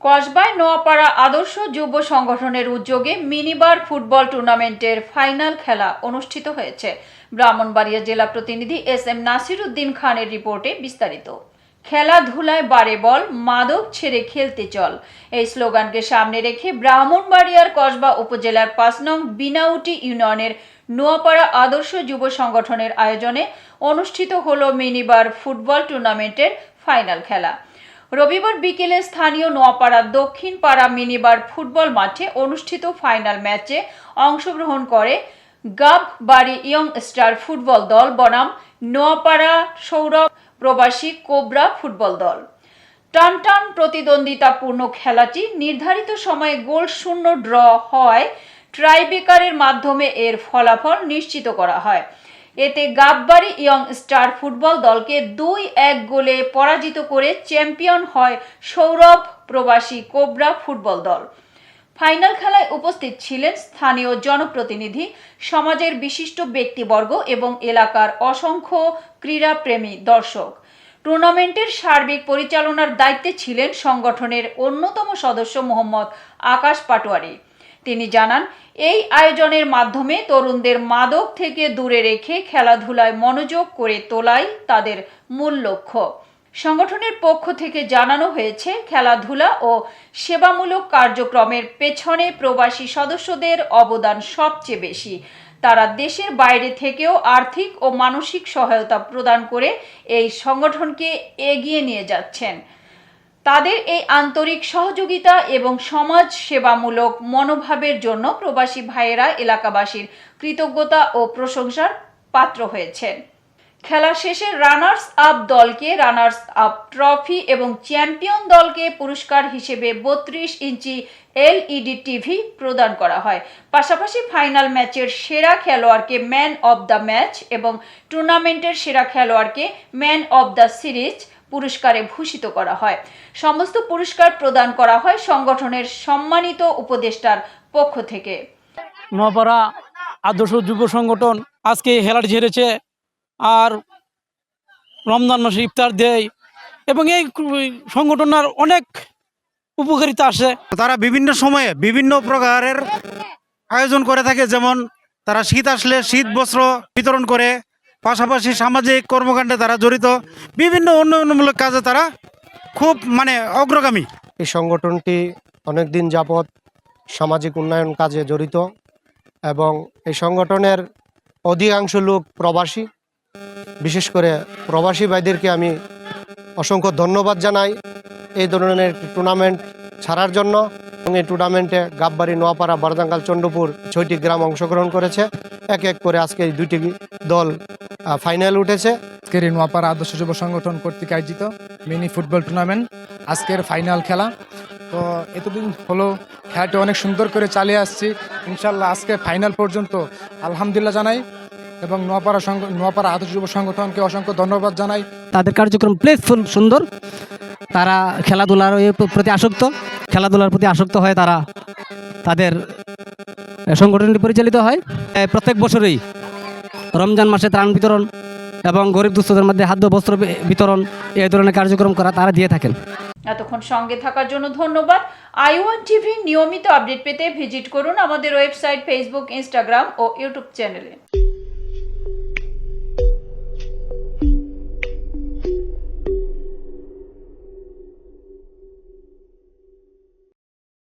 কসবায় নোয়াপাড়া আদর্শ যুব সংগঠনের উদ্যোগে মিনিবার ফুটবল টুর্নামেন্টের ফাইনাল খেলা অনুষ্ঠিত হয়েছে। ব্রাহ্মণবাড়িয়া জেলা প্রতিনিধি এস এম নাসির উদ্দিন খানের রিপোর্টে বিস্তারিত। খেলাধুলায় বারে বল, মাদক ছেড়ে খেলতে চল। এই স্লোগানকে সামনে রেখে ব্রাহ্মণবাড়িয়ার কসবা উপজেলার পাঁচ নং বিনাউটি ইউনিয়নের নোয়াপাড়া আদর্শ যুব সংগঠনের আয়োজনে অনুষ্ঠিত হলো মিনিবার ফুটবল টুর্নামেন্টের ফাইনাল খেলা। রবিবার বিকেলে স্থানীয় নোয়াপাড়া দক্ষিণ পাড়া মিনিবার ফুটবল মাঠে অনুষ্ঠিত ফাইনাল ম্যাচে অংশগ্রহণ করে গাব বাড়ি ইয়ং স্টার ফুটবল দল, বনাম নোয়াপাড়া সৌরভ প্রবাসী কোবরা ফুটবল দল। টান টান প্রতিদ্বন্দ্বিতাপূর্ণ খেলাটি নির্ধারিত সময়ে গোল শূন্য ড্র হয় ট্রাইবেকারের মাধ্যমে এর ফলাফল নিশ্চিত করা হয়। এতে গাববাড়ি ইয়ং স্টার ফুটবল দলকে দুই এক গোলে পরাজিত করে চ্যাম্পিয়ন হয় সৌরভ প্রবাসী কোবরা ফুটবল দল। ফাইনাল খেলায় উপস্থিত ছিলেন স্থানীয় জনপ্রতিনিধি, সমাজের বিশিষ্ট ব্যক্তিবর্গ এবং এলাকার অসংখ্য ক্রীড়াপ্রেমী দর্শক। টুর্নামেন্টের সার্বিক পরিচালনার দায়িত্বে ছিলেন সংগঠনের অন্যতম সদস্য মোহাম্মদ আকাশ পাটোয়ারি। তিনি জানান, এই আয়োজনের মাধ্যমে তরুণদের মাদক থেকে দূরে রেখে খেলাধুলায় মনোযোগ করে তোলাই তাদের মূল লক্ষ্য। সংগঠনের পক্ষ থেকে জানানো হয়েছে, খেলাধুলা ও সেবামূলক কার্যক্রমের পেছনে প্রবাসী সদস্যদের অবদান সবচেয়ে বেশি। তারা দেশের বাইরে থেকেও আর্থিক ও মানসিক সহায়তা প্রদান করে এই সংগঠনকে এগিয়ে নিয়ে যাচ্ছেন। তাদের এই আন্তরিক সহযোগিতা এবং সমাজ সেবামূলক মনোভাবের জন্য প্রবাসী ভাইয়েরা এলাকাবাসীর কৃতজ্ঞতা ও প্রশংসার পাত্র হয়েছেন খেলা শেষে রানার্স আপ দলকে রানার্স আপ ট্রফি এবং চ্যাম্পিয়ন দলকে পুরস্কার হিসেবে বত্রিশ ইঞ্চি এলইডি টিভি প্রদান করা হয়। পাশাপাশি ফাইনাল ম্যাচের সেরা খেলোয়াড়কে ম্যান অব দ্য ম্যাচ এবং টুর্নামেন্টের সেরা খেলোয়াড়কে ম্যান অব দ্য সিরিজ পুরস্কারে ভূষিত করা হয়। সমস্ত পুরস্কার প্রদান করা হয় সংগঠনের সম্মানিত উপদেষ্টার পক্ষ থেকে। নোয়াপাড়া আদর্শ যুব সংগঠন আজকে খেলাটি ঝেড়েছে আর রমজান মাসে ইফতার দেয় এবং এই সংগঠনের অনেক উপকারিতা আসে। তারা বিভিন্ন সময়ে বিভিন্ন প্রকারের আয়োজন করে থাকে যেমন তারা শীত আসলে শীত বস্ত্র বিতরণ করে পাশাপাশি সামাজিক কর্মকাণ্ডে তারা জড়িত, বিভিন্ন উন্নয়নমূলক কাজে তারা খুব মানে অগ্রগামী। এই সংগঠনটি অনেক দিন যাবৎ সামাজিক উন্নয়ন কাজে জড়িত এবং এই সংগঠনের অধিকাংশ লোক প্রবাসী। বিশেষ করে প্রবাসী ভাইদেরকে আমি অসংখ্য ধন্যবাদ জানাই এই ধরনের টুর্নামেন্ট ছাড়ার জন্য। এই টুর্নামেন্টে গাববাড়ি নোয়াপাড়া বারদাঙ্গাল চন্দ্রপুর ছয়টি গ্রাম অংশগ্রহণ করেছে। এক এক করে আজকে এই দুইটি দল ফাইনাল উঠেছে। আজকের এই নোয়াপাড়া আদর্শ যুব সংগঠন কর্তৃক আয়োজিত মিনি ফুটবল টুর্নামেন্ট আজকের ফাইনাল খেলা। তো এতদিন হলো খেলাটি অনেক সুন্দর করে চালিয়ে আসছি। ইনশাল্লাহ আজকে ফাইনাল পর্যন্ত আলহামদুলিল্লাহ জানাই এবং নোয়াপাড়া সংগ নোয়াপাড়া আদর্শ যুব সংগঠনকে অসংখ্য ধন্যবাদ জানাই। তাদের কার্যক্রম প্লেসফুল সুন্দর। তারা খেলাধুলার প্রতি আসক্ত, খেলাধুলার প্রতি আসক্ত হয়ে তারা তাদের সংগঠনটি পরিচালিত হয়। প্রত্যেক বছরই রমজান মাসে ত্রাণ বিতরণ এবং গরিব দুস্থদের মধ্যে খাদ্য বস্ত্র বিতরণ এই ধরনের কার্যক্রম করা তারা দিয়ে থাকেন। এতক্ষণ সঙ্গে থাকার জন্য ধন্যবাদ। আই ওয়ান টিভি নিয়মিত আপডেট পেতে ভিজিট করুন আমাদের ওয়েবসাইট, ফেসবুক, ইনস্টাগ্রাম ও ইউটিউব চ্যানেলে।